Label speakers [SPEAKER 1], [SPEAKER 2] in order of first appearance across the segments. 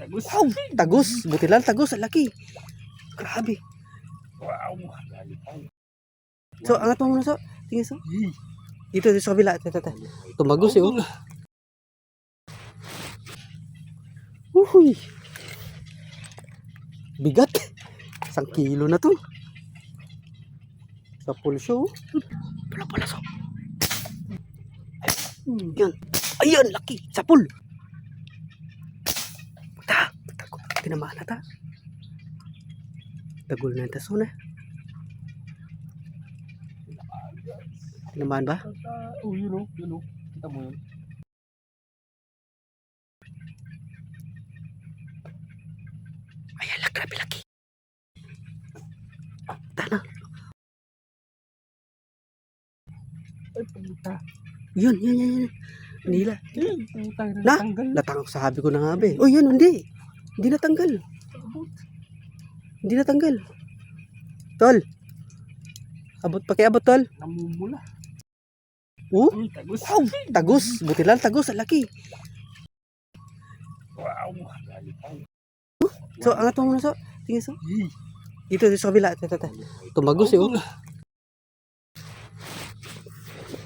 [SPEAKER 1] Tagus.
[SPEAKER 2] Wow, tagus. Buti lang tagus. Laki. Grabe.
[SPEAKER 1] Wow.
[SPEAKER 2] So, angat mo muna so. Tingin so. Dito, dito sa kabila. Tata, tata. Tumagos eh. Oh. Uhuy. Bigat. Isang kilo na to. Sa pulso. oh. Pula pula so. Yan. Ayan, laki. Sa Tinamaan na ta. Tagol na yung taso na. Tinamaan ba?
[SPEAKER 1] Oh, yun o. Yun o. Kita mo yun.
[SPEAKER 2] Ayan, laki, grabe laki. Tana.
[SPEAKER 1] Ay, puta.
[SPEAKER 2] Yun, yan, yan, yan. Nila.
[SPEAKER 1] Puta.
[SPEAKER 2] Na?
[SPEAKER 1] Natanggal.
[SPEAKER 2] Latang sabi ko na nga be. Oh, yun, hindi. Hindi natanggal. Hindi natanggal. Tol. Abot pa kay abot, tol.
[SPEAKER 1] Namumula.
[SPEAKER 2] Oh,
[SPEAKER 1] Uy, tagus.
[SPEAKER 2] wow, tagus. Buti lang tagus, ang laki.
[SPEAKER 1] Wow. Lalipay.
[SPEAKER 2] So, angat mo muna so. Tingin so. Dito, dito sa kabila. Tata, tata. Tumagos eh, oh.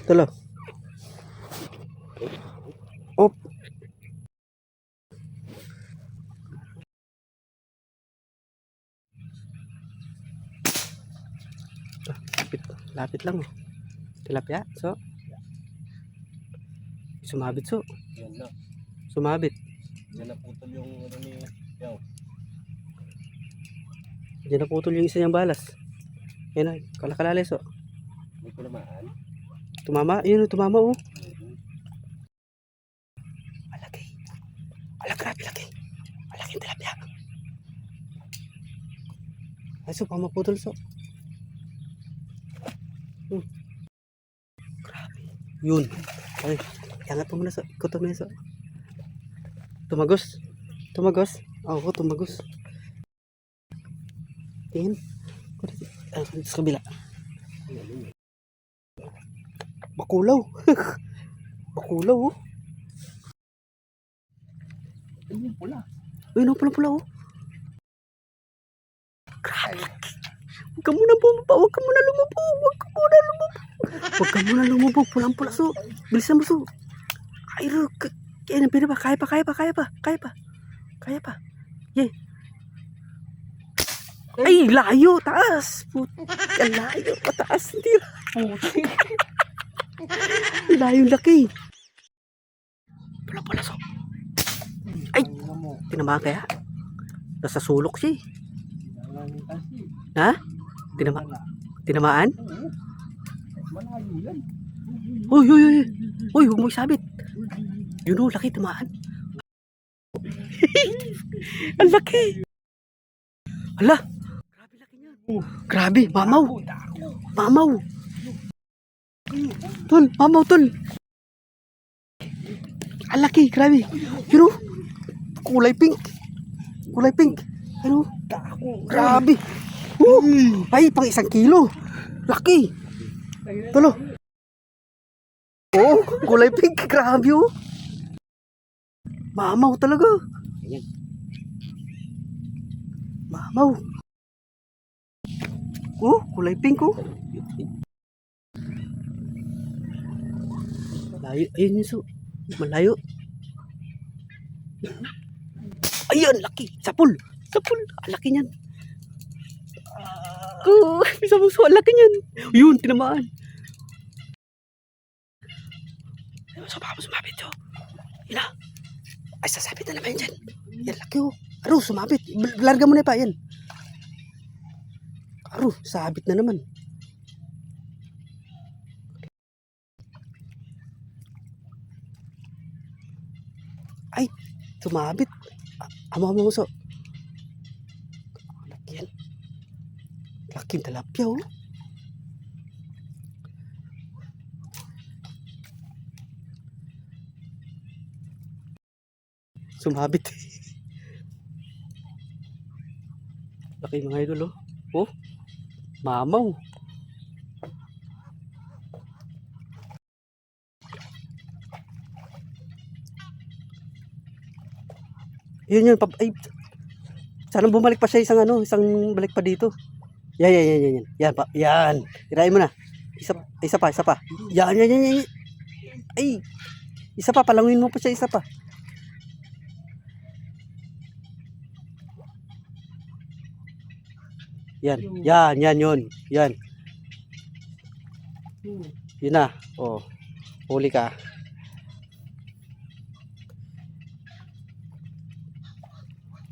[SPEAKER 2] Tolo. Op. Lapit, lapit lang oh. Tilapia, so. Sumabit so.
[SPEAKER 1] Yan na.
[SPEAKER 2] Sumabit.
[SPEAKER 1] Yan na putol yung ano ni Yaw.
[SPEAKER 2] Diyan naputol yung isa niyang balas. Yan na, kalakalali so.
[SPEAKER 1] May kulamaan.
[SPEAKER 2] Tumama, yun oh, tumama oh. Malaki. Ala, grabe laki. Malaki yung tilapia. Ay, so, pamaputol so. Grabe. Yun. Ay, yangat mo muna so. Ikutan mo so. Tumagos. Tumagos. Oo, tumagos. Tingin. Ah, sa kabila. Bakulaw. Bakulaw oh.
[SPEAKER 1] Yung pula.
[SPEAKER 2] Uy, no, pula-pula oh. Grabe. Huwag ka muna bumaba. Huwag ka muna lumubog. Huwag ka muna lumubog. Huwag ka muna lumubog. Pulang-pula so. Bilisan mo so. Ay, ro. Kaya na, pwede pa. Kaya pa, kaya pa, kaya pa. Kaya pa. Kaya pa. Yay. Ay, layo. Taas. Put. Ang layo. Pataas. Hindi. Layo laki. Pula-pula so. Ay. Tinamaan kaya? Nasa sulok siya eh. Ha? Tinama tinamaan? Uy, uy, uy. Uy, huwag mo isabit. Yun o, laki, tamaan. Ang laki. Hala. Grabe laki niyan. Grabe, mamaw. Mamaw. Tol, mamaw, tol. Ang laki, grabe. Yun o. Kulay pink. Kulay pink. Ano?
[SPEAKER 1] Ako.
[SPEAKER 2] Grabe. Uh, ay, pang isang kilo. Laki. Tulo. Oh, kulay pink. Grabe oh. Mamaw talaga. Mamaw. Oh, kulay pink oh. Layo. Ayun yun so. Malayo. Ayun, laki. Sapul. Sapul. Laki niyan. Oh, isa mo so, ang laki niyan. Yun, tinamaan. So baka sumabit yun. Ina. Ay, sasabit na naman yan. Yan, laki oh. Aro, sumabit. Larga mo na pa, yan. Aro, sabit na naman. Ay, sumabit. Amo mo so. Laki yan. Laking talapya oh. Sumabit. Laki mga idol oh. Oh. Mamaw. Yun yun. Ay, sana bumalik pa siya isang ano, isang balik pa dito. Yan, yan, yan, yan. Yan, yan pa. Yan. Tirahin mo na. Isa, isa pa, isa pa. Yan, yan, yan, yan. Ay, isa pa, palangin mo pa siya, isa pa. Yan, yan, yan, yun. Yan.
[SPEAKER 1] Hmm.
[SPEAKER 2] Yun na. Oh. Huli ka.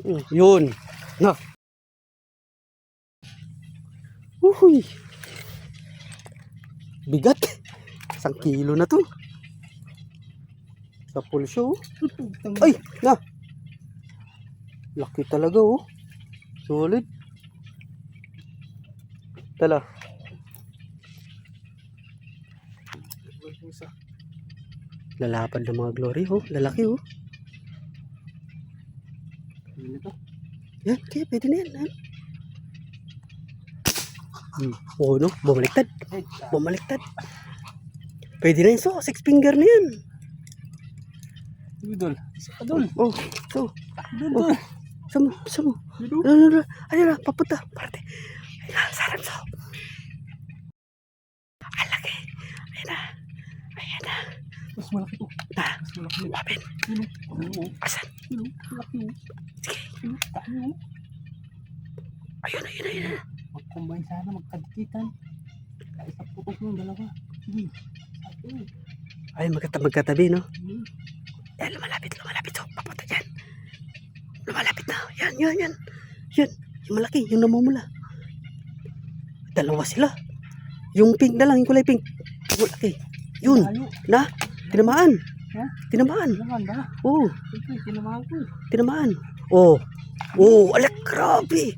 [SPEAKER 2] Mm, Yun. Na. Uhuy. Bigat. Isang kilo na to. Sa pulso. oh. Ay, na. Laki talaga oh. Solid. Tala. Lalapad ng mga glory oh. Lalaki oh.
[SPEAKER 1] Ano?
[SPEAKER 2] Yan, kaya pwede na yan. yan. Hmm. Oo, no? Bumaliktad. Bumaliktad. Pwede na yun. So, six finger na yan.
[SPEAKER 1] Idol. Isa ka dol.
[SPEAKER 2] Oh, so,
[SPEAKER 1] Idol,
[SPEAKER 2] Oh.
[SPEAKER 1] dol.
[SPEAKER 2] samo, samo.
[SPEAKER 1] Idol.
[SPEAKER 2] Ano, ano, ano. Ayun na, papunta. Parte. Ayun na, sarap so. Ang laki. Ayun na. Ayun na.
[SPEAKER 1] Mas malaki to.
[SPEAKER 2] Na,
[SPEAKER 1] Mas malaki.
[SPEAKER 2] wapin.
[SPEAKER 1] Ano? Ano?
[SPEAKER 2] Asan?
[SPEAKER 1] Ano? Oh.
[SPEAKER 2] Sige.
[SPEAKER 1] Ano? Ano?
[SPEAKER 2] Ayun, ayun, ayun.
[SPEAKER 1] Mag-combine sana, magkadikitan. Kaya sa putok yung dalawa. Sabi.
[SPEAKER 2] Ay, magkata magkatabi, no?
[SPEAKER 1] Hmm.
[SPEAKER 2] Yan, lumalapit, lumalapit. So, papunta dyan. Lumalapit na. Yan, yan, yan. Yan. Yung malaki, yung namumula. Dalawa sila. Yung pink na lang, yung kulay pink. Yung malaki. Yun. Na, tinamaan.
[SPEAKER 1] Ha?
[SPEAKER 2] Tinamaan.
[SPEAKER 1] Naman ba?
[SPEAKER 2] Oo,
[SPEAKER 1] Ito, tinamahan ko.
[SPEAKER 2] tinamaan. Oo. Oo, alak, grabe.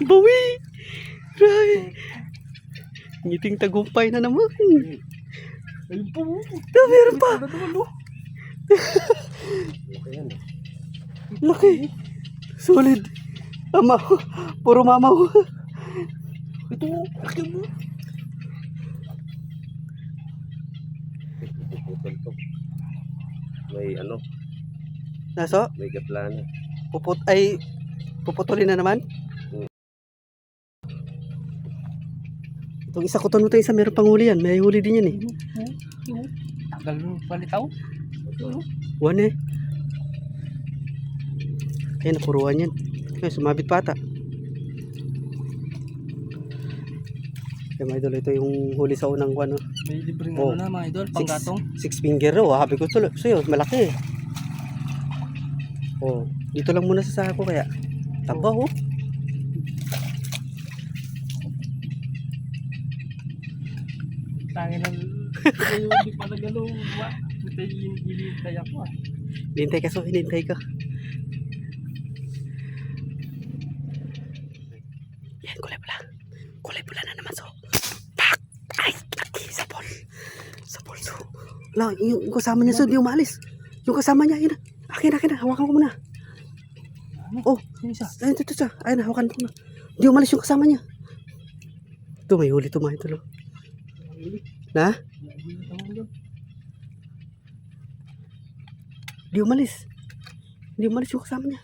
[SPEAKER 2] Bawi. Grabe. Ngiting tagumpay na naman.
[SPEAKER 1] Ayun po.
[SPEAKER 2] Na, meron pa. Laki. Solid. Ama, puro mamaw.
[SPEAKER 1] Ito, laki mo.
[SPEAKER 3] May ano,
[SPEAKER 2] Naso,
[SPEAKER 3] may gaplana.
[SPEAKER 2] puput ay puputulin na naman. Itong isa ko to ito isa meron pang huli yan. May huli din yan eh.
[SPEAKER 1] Tagal mo palitaw.
[SPEAKER 2] One eh. Ayun, napuruan yan. Ay, sumabit pa ata. Kaya mga idol, ito yung huli sa unang ano.
[SPEAKER 1] May libreng
[SPEAKER 2] Oh.
[SPEAKER 1] ano na mga idol,
[SPEAKER 2] Six,
[SPEAKER 1] panggatong.
[SPEAKER 2] six finger raw. Habi ko tuloy. So yun, malaki eh. Oh, dito lang muna sa sako kaya. Taba oh.
[SPEAKER 1] Tangin ng... Hindi pa nagano. Hintay, hinihintay ako ah.
[SPEAKER 2] Hintay ka so, hinintay ka. Yan, kulay pula. Kulay pula na naman so. Tak! Ay, laki sa ball. Sa ball so. Wala, yung, kasama niya so, di umalis. Yung kasama niya, yun. Akin, akin na, hawakan ko muna. Oh. Ayun, ito, ito, siya. Ayun, hawakan ko na. Di umalis yung kasama niya. Ito, may huli ito mga ito. lo. Na? Di umalis. Di umalis yung kasama niya.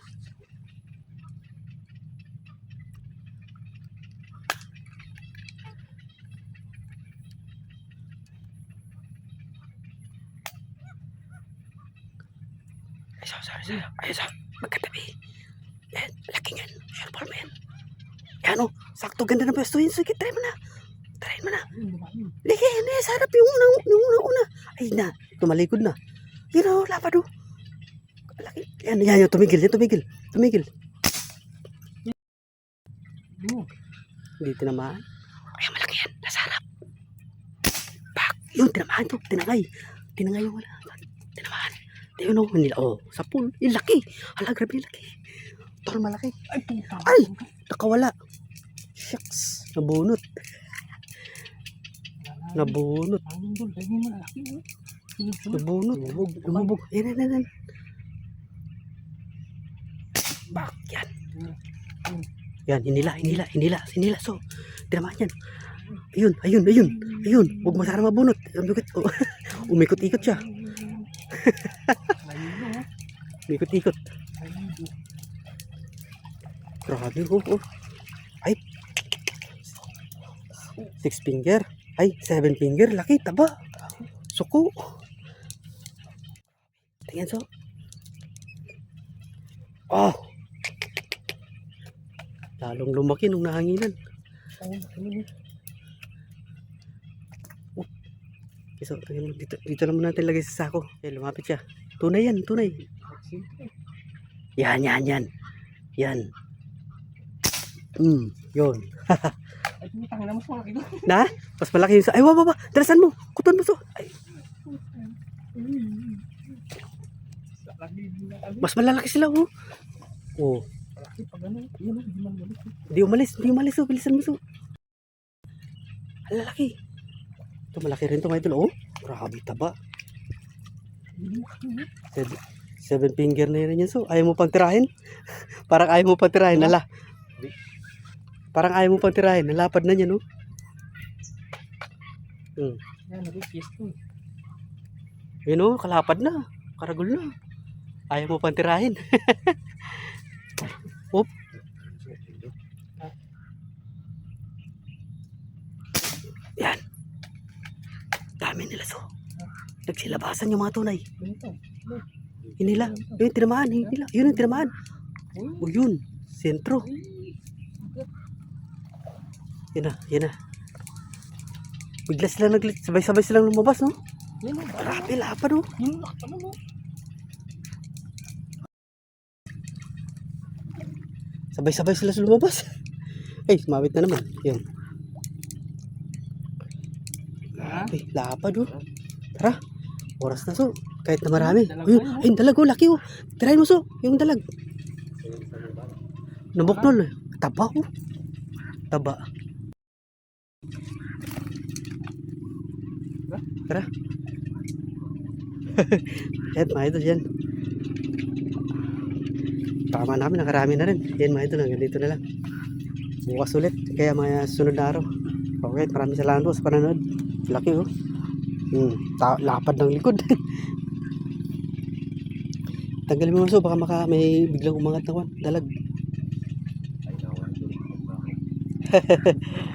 [SPEAKER 2] Ay, sorry, sorry, sorry. Ay, sorry. Magkatabi. Yan, laki yan. Sure ball mo yan. Yan o, sakto ganda ng pwesto yun. Sige, try mo na. Try mo na. Lagi, hindi, sa harap yung unang, yung unang una. Ay na, tumalikod na. Yun o, lapad o. Laki. Yan, yan, yan, tumigil, yan, tumigil. Tumigil.
[SPEAKER 1] Ano?
[SPEAKER 2] Hindi tinamaan. Ay, malaki yan, nasa harap. Bak, yun, tinamaan to, tinangay. Tinangay yung wala. Tinamaan. Yun o, hindi, oh, sa pool. Yung laki. Hala, grabe yung laki. Tol, malaki.
[SPEAKER 1] Ay, puta.
[SPEAKER 2] Ay! Nakawala. Shucks. Nabunot.
[SPEAKER 1] Siya?
[SPEAKER 2] Nabunot.
[SPEAKER 1] Lumubog.
[SPEAKER 2] Lumubog. Yan, yan, yan. Bak, yan. Yan, hinila, hinila, hinila, hinila. So, tinamaan yan. Ayun, ayun, ayun, ayun. Huwag mo sana mabunot. Umikot, umikot-ikot siya.
[SPEAKER 1] Nahilo, oh.
[SPEAKER 2] Ikot-ikot.
[SPEAKER 1] Nahilo.
[SPEAKER 2] Grabe, oh, oh. Ay. Six finger. Ay, seven finger. Laki, taba. Suko. Tingnan so. Oh. Lalong lumaki nung nahanginan.
[SPEAKER 1] Ano,
[SPEAKER 2] Okay, so, dito, dito lang muna natin lagay sa sako. Eh, lumapit siya. Tunay yan, tunay.
[SPEAKER 1] Siyempre.
[SPEAKER 2] Yan, yan, yan. Yan. Hmm, yun.
[SPEAKER 1] Tumitang na mas malaki doon.
[SPEAKER 2] Na? Mas malaki yung sa... Ay, waba, waba. Dalasan mo. Kuton mo so. Ay, mas malalaki sila, oh. Oh,
[SPEAKER 1] oh, hindi
[SPEAKER 2] umalis. Hindi umalis, oh. Bilisan mo so. Ang lalaki. Ito, malaki rin ito, mga idol. Oh, grabe taba.
[SPEAKER 1] Oh.
[SPEAKER 2] Seven, seven finger na yun yan, so. Ayaw mo pang tirahin? Parang ayaw mo pang tirahin. Nala. Parang ayaw mo pang tirahin. Nalapad na yan, oh.
[SPEAKER 1] Yan, nag-kiss to.
[SPEAKER 2] Yun, oh. Kalapad na. Karagol na. Ayaw mo pang tirahin. Oop. Yan. Dami nila, so. Nagsilabasan yung mga tunay.
[SPEAKER 1] Ganito.
[SPEAKER 2] Yun nila. Yun, tinamaan. Yun nila. Yun yung tinamaan. O yun. Sentro. Yun na. Yun na. Bigla sila nag sabay-sabay silang lumabas, no?
[SPEAKER 1] Yan.
[SPEAKER 2] Grabe, lapad, oh.
[SPEAKER 1] Yung laki pa mo.
[SPEAKER 2] Sabay-sabay sila sa lumabas. Ay, sumawit na naman.
[SPEAKER 1] Ha?
[SPEAKER 2] Ay, lapad, oh. Tara. Oras na, so. Kahit na marami. Ayun,
[SPEAKER 1] na yun,
[SPEAKER 2] ay, yung dalag, oh. Laki, oh. Tirahin mo, so. Yung dalag. Nabuknol, eh. Taba, oh. Taba. Tara. Yan, mga idol, yan. Tama namin, nakarami na rin. Yan, mga idol, hanggang dito na lang. Bukas ulit, kaya mga sunod na araw. Okay, maraming salamat po sa panonood. Laki, oh. Hmm, lapad ng likod. Tanggalin mo so baka maka may biglang umangat na kwan, dalag.